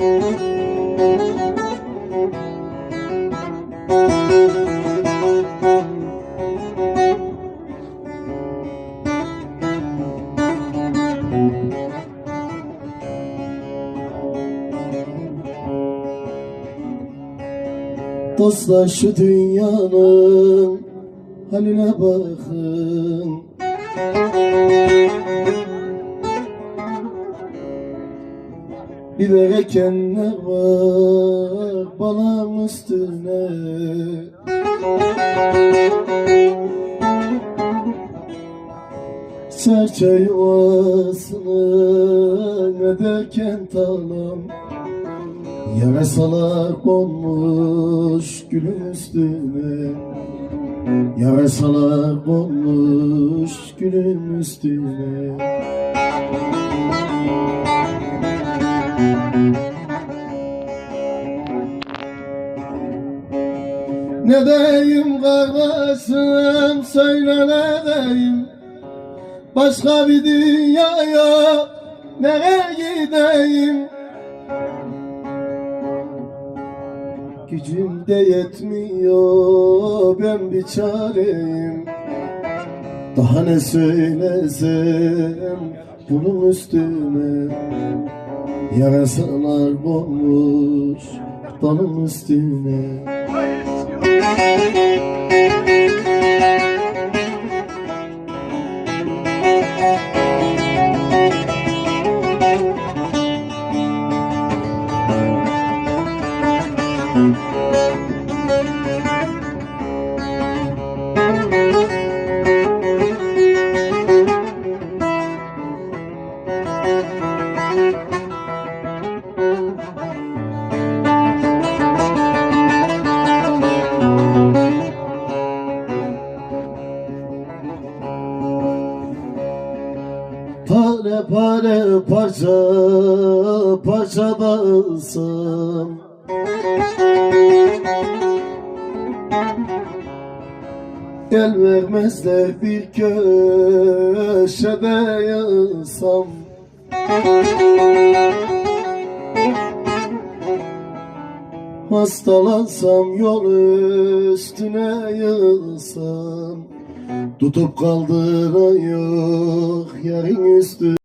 Dostlar şu dünyanın haline bakın. Bir berekenler var balın üstüne. Serçe yuvasını ederken talam? Yarasalar konmuş gülün üstüne. Yarasalar konmuş gülün üstüne Ne deyim kardeşim söyle ne deyim? Başka bir dünyaya nereye gideyim? Gücüm de yetmiyor ben bir çareyim. Daha ne söylesem bunun üstüne? Yarasalar konmuş dalın üstüne Pare pare parça parça dağılsam El vermezler bir köşede yansam. Hastalansam yol üstüne yığılsam Tutup kaldıran yok yarın üstü